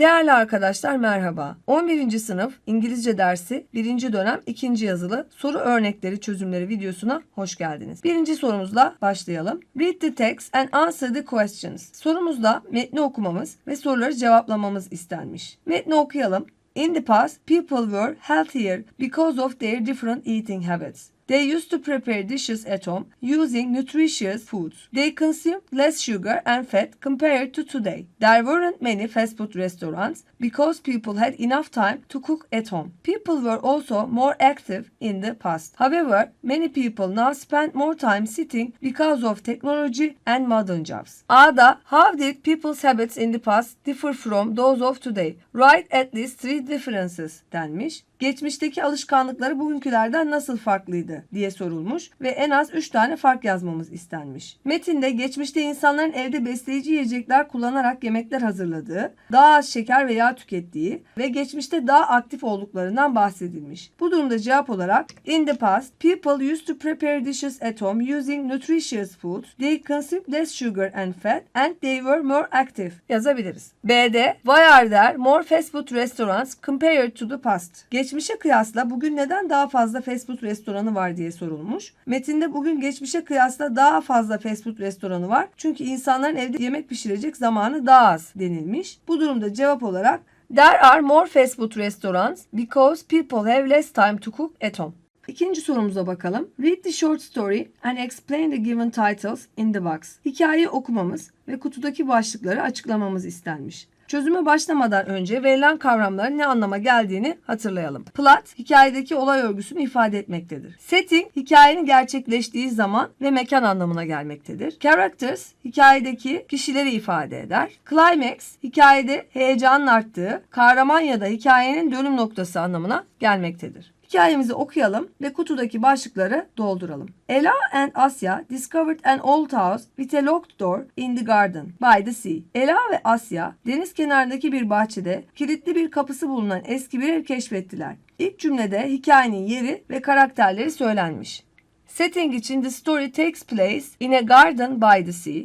Değerli arkadaşlar merhaba. 11. sınıf İngilizce dersi 1. dönem 2. yazılı soru örnekleri çözümleri videosuna hoş geldiniz. Birinci sorumuzla başlayalım. Read the text and answer the questions. Sorumuzda metni okumamız ve soruları cevaplamamız istenmiş. Metni okuyalım. In the past, people were healthier because of their different eating habits. They used to prepare dishes at home using nutritious foods. They consumed less sugar and fat compared to today. There weren't many fast food restaurants because people had enough time to cook at home. People were also more active in the past. However, many people now spend more time sitting because of technology and modern jobs. A'da how did people's habits in the past differ from those of today? Write at least three differences denmiş. Geçmişteki alışkanlıkları bugünkülerden nasıl farklıydı diye sorulmuş ve en az 3 tane fark yazmamız istenmiş. Metinde geçmişte insanların evde besleyici yiyecekler kullanarak yemekler hazırladığı, daha az şeker ve yağ tükettiği ve geçmişte daha aktif olduklarından bahsedilmiş. Bu durumda cevap olarak in the past people used to prepare dishes at home using nutritious foods. They consumed less sugar and fat and they were more active yazabiliriz. B'de why are there more fast food restaurants compared to the past? Geçmişe kıyasla bugün neden daha fazla fast food restoranı var diye sorulmuş. Metinde bugün geçmişe kıyasla daha fazla fast food restoranı var. Çünkü insanların evde yemek pişirecek zamanı daha az denilmiş. Bu durumda cevap olarak There are more fast food restaurants because people have less time to cook at home. İkinci sorumuza bakalım. Read the short story and explain the given titles in the box. Hikayeyi okumamız ve kutudaki başlıkları açıklamamız istenmiş. Çözüme başlamadan önce verilen kavramların ne anlama geldiğini hatırlayalım. Plot, hikayedeki olay örgüsünü ifade etmektedir. Setting, hikayenin gerçekleştiği zaman ve mekan anlamına gelmektedir. Characters, hikayedeki kişileri ifade eder. Climax, hikayede heyecanın arttığı, kahraman ya da hikayenin dönüm noktası anlamına gelmektedir. Hikayemizi okuyalım ve kutudaki başlıkları dolduralım. Ella and Asya discovered an old house with a locked door in the garden by the sea. Ella ve Asya deniz kenarındaki bir bahçede kilitli bir kapısı bulunan eski bir ev keşfettiler. İlk cümlede hikayenin yeri ve karakterleri söylenmiş. Setting için the story takes place in a garden by the sea.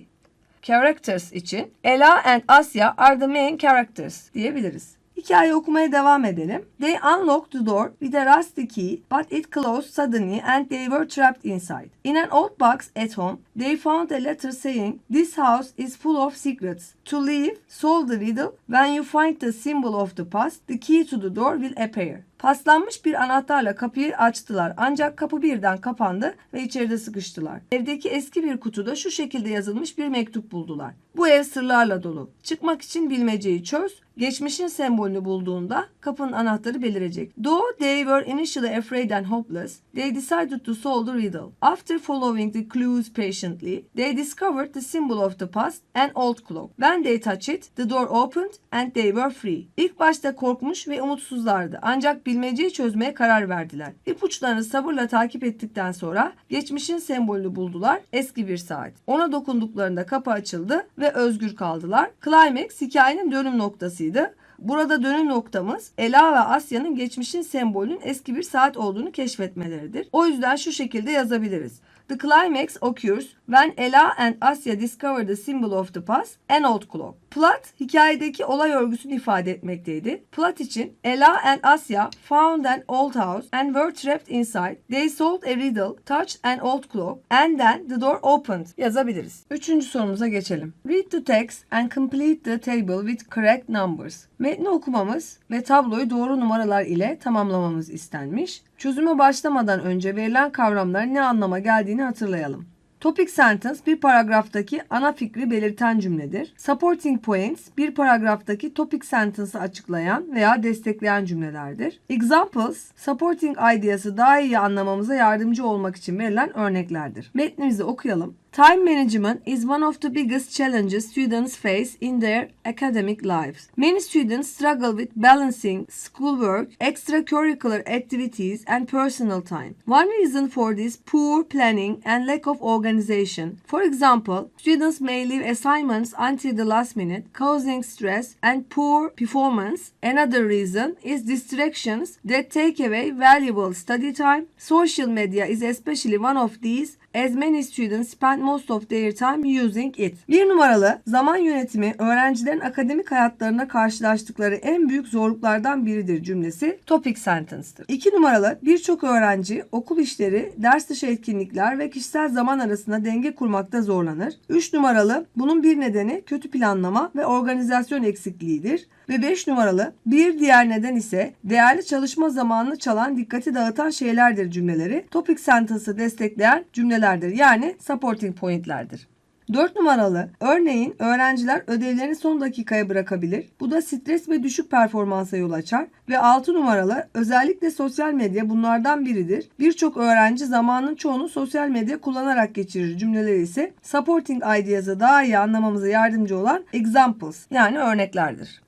Characters için Ella and Asya are the main characters diyebiliriz. Hikaye okumaya devam edelim. They unlocked the door with a rusty key, but it closed suddenly and they were trapped inside. In an old box at home, they found a letter saying, This house is full of secrets. To leave, solve the riddle. When you find the symbol of the past, the key to the door will appear. Paslanmış bir anahtarla kapıyı açtılar ancak kapı birden kapandı ve içeride sıkıştılar. Evdeki eski bir kutuda şu şekilde yazılmış bir mektup buldular. Bu ev sırlarla dolu. Çıkmak için bilmeceyi çöz. Geçmişin sembolünü bulduğunda kapının anahtarı belirecek. Though they were initially afraid and hopeless, they decided to solve the riddle. After following the clues patiently, they discovered the symbol of the past, an old clock. When they touched it, the door opened and they were free. İlk başta korkmuş ve umutsuzlardı ancak bilmeceyi çözmeye karar verdiler. İpuçlarını sabırla takip ettikten sonra geçmişin sembolünü buldular, eski bir saat. Ona dokunduklarında kapı açıldı ve özgür kaldılar. Climax hikayenin dönüm noktasıydı. Burada dönüm noktamız Ela ve Asya'nın geçmişin sembolünün eski bir saat olduğunu keşfetmeleridir. O yüzden şu şekilde yazabiliriz. The climax occurs when Ella and Asya discover the symbol of the past, an old clock. Plot, hikayedeki olay örgüsünü ifade etmekteydi. Plot için Ella and Asya found an old house and were trapped inside. They solved a riddle, touched an old clock, and then the door opened yazabiliriz. Üçüncü sorumuza geçelim. Read the text and complete the table with correct numbers. Metni okumamız ve tabloyu doğru numaralar ile tamamlamamız istenmiş. Çözüme başlamadan önce verilen kavramların ne anlama geldiğini hatırlayalım. Topic sentence bir paragraftaki ana fikri belirten cümledir. Supporting points bir paragraftaki topic sentence'ı açıklayan veya destekleyen cümlelerdir. Examples supporting ideası daha iyi anlamamıza yardımcı olmak için verilen örneklerdir. Metnimizi okuyalım. Time management is one of the biggest challenges students face in their academic lives. Many students struggle with balancing schoolwork, extracurricular activities, and personal time. One reason for this poor planning and lack of organization. For example, students may leave assignments until the last minute, causing stress and poor performance. Another reason is distractions that take away valuable study time. Social media is especially one of these as many students spend most of their time using it. Bir numaralı zaman yönetimi öğrencilerin akademik hayatlarında karşılaştıkları en büyük zorluklardan biridir cümlesi topic sentence'tır. İki numaralı birçok öğrenci okul işleri, ders dışı etkinlikler ve kişisel zaman arasında denge kurmakta zorlanır. Üç numaralı bunun bir nedeni kötü planlama ve organizasyon eksikliğidir. Ve 5 numaralı bir diğer neden ise değerli çalışma zamanını çalan dikkati dağıtan şeylerdir cümleleri topic sentence'ı destekleyen cümlelerdir. Yani supporting point'lerdir. 4 numaralı örneğin öğrenciler ödevlerini son dakikaya bırakabilir. Bu da stres ve düşük performansa yol açar. Ve 6 numaralı özellikle sosyal medya bunlardan biridir. Birçok öğrenci zamanın çoğunu sosyal medya kullanarak geçirir cümleleri ise supporting ideas'ı daha iyi anlamamıza yardımcı olan examples yani örneklerdir.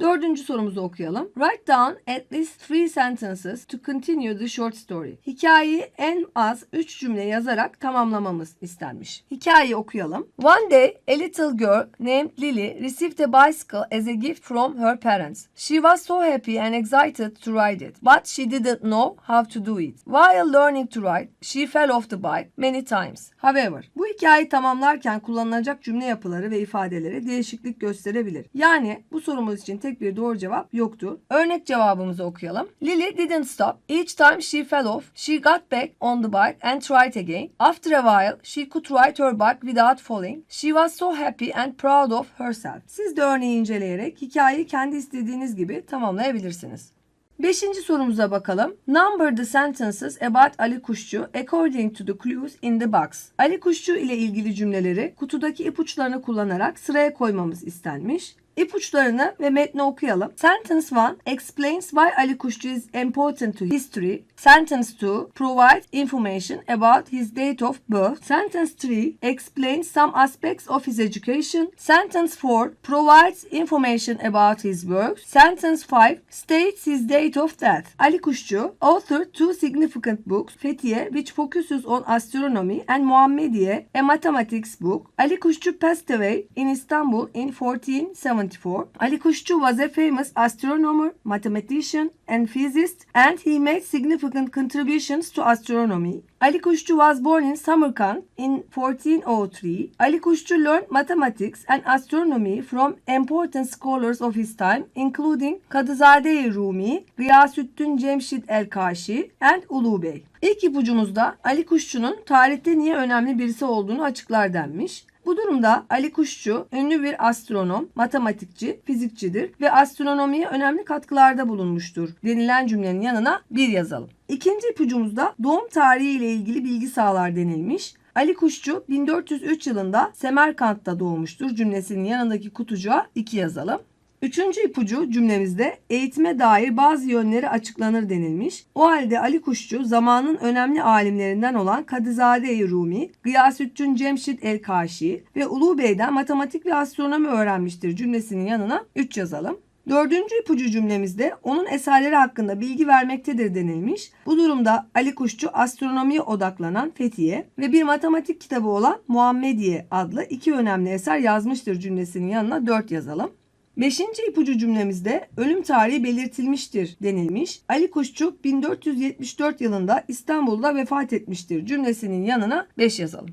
Dördüncü sorumuzu okuyalım. Write down at least three sentences to continue the short story. Hikayeyi en az 3 cümle yazarak tamamlamamız istenmiş. Hikayeyi okuyalım. One day, a little girl named Lily received a bicycle as a gift from her parents. She was so happy and excited to ride it, but she didn't know how to do it. While learning to ride, she fell off the bike many times. However, bu hikayeyi tamamlarken kullanılacak cümle yapıları ve ifadeleri değişiklik gösterebilir. Yani bu sorumuz için tek bir doğru cevap yoktur. Örnek cevabımızı okuyalım. Lily didn't stop. Each time she fell off, she got back on the bike and tried again. After a while, she could ride her bike without falling. She was so happy and proud of herself. Siz de örneği inceleyerek hikayeyi kendi istediğiniz gibi tamamlayabilirsiniz. Beşinci sorumuza bakalım. Number the sentences about Ali Kuşçu according to the clues in the box. Ali Kuşçu ile ilgili cümleleri kutudaki ipuçlarını kullanarak sıraya koymamız istenmiş. İpuçlarını ve metni okuyalım. Sentence 1 explains why Ali Kuşçu is important to history. Sentence 2 provides information about his date of birth. Sentence 3 explains some aspects of his education. Sentence 4 provides information about his work. Sentence 5 states his date of death. Ali Kuşçu authored two significant books, Fethiye which focuses on astronomy and Muhammediye, a mathematics book. Ali Kuşçu passed away in Istanbul in 1474. Ali Kuşçu was a famous astronomer, mathematician, and physicist, and he made significant contributions to astronomy. Ali Kuşçu was born in Samarkand in 1403. Ali Kuşçu learned mathematics and astronomy from important scholars of his time, including Kadızade Rumi, Gıyasüddin Cemşid El-Kaşi, and Ulu. İlk ipucumuzda Ali Kuşçu'nun tarihte niye önemli birisi olduğunu açıklar denmiş. Bu durumda Ali Kuşçu ünlü bir astronom, matematikçi, fizikçidir ve astronomiye önemli katkılarda bulunmuştur denilen cümlenin yanına bir yazalım. İkinci ipucumuzda doğum tarihi ile ilgili bilgi sağlar denilmiş. Ali Kuşçu 1403 yılında Semerkant'ta doğmuştur cümlesinin yanındaki kutucuğa 2 yazalım. Üçüncü ipucu cümlemizde eğitime dair bazı yönleri açıklanır denilmiş. O halde Ali Kuşçu zamanın önemli alimlerinden olan Kadızade Rumi, Gıyasüddin Cemşid El-Kaşi ve Ulu Bey'den matematik ve astronomi öğrenmiştir cümlesinin yanına 3 yazalım. Dördüncü ipucu cümlemizde onun eserleri hakkında bilgi vermektedir denilmiş. Bu durumda Ali Kuşçu astronomiye odaklanan Fethiye ve bir matematik kitabı olan Muhammediye adlı iki önemli eser yazmıştır cümlesinin yanına 4 yazalım. Beşinci ipucu cümlemizde ölüm tarihi belirtilmiştir denilmiş. Ali Kuşçu 1474 yılında İstanbul'da vefat etmiştir cümlesinin yanına 5 yazalım.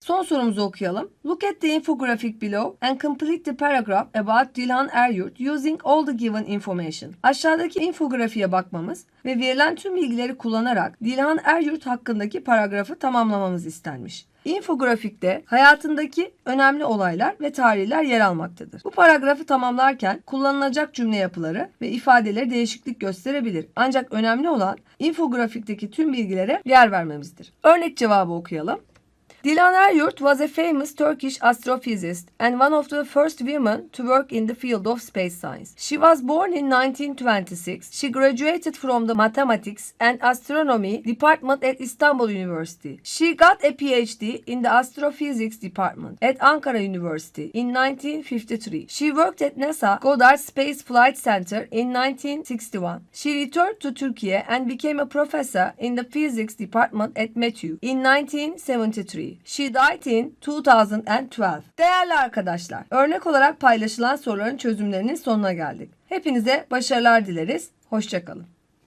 Son sorumuzu okuyalım. Look at the infographic below and complete the paragraph about Dilhan Eryurt using all the given information. Aşağıdaki infografiye bakmamız ve verilen tüm bilgileri kullanarak Dilhan Eryurt hakkındaki paragrafı tamamlamamız istenmiş. İnfografikte hayatındaki önemli olaylar ve tarihler yer almaktadır. Bu paragrafı tamamlarken kullanılacak cümle yapıları ve ifadeleri değişiklik gösterebilir. Ancak önemli olan infografikteki tüm bilgilere yer vermemizdir. Örnek cevabı okuyalım. Dilan Eryurt was a famous Turkish astrophysicist and one of the first women to work in the field of space science. She was born in 1926. She graduated from the Mathematics and Astronomy department at Istanbul University. She got a PhD in the Astrophysics department at Ankara University in 1953. She worked at NASA Goddard Space Flight Center in 1961. She returned to Turkey and became a professor in the physics department at METÜ in 1973. She died in 2012. Değerli arkadaşlar, örnek olarak paylaşılan soruların çözümlerinin sonuna geldik. Hepinize başarılar dileriz. Hoşçakalın.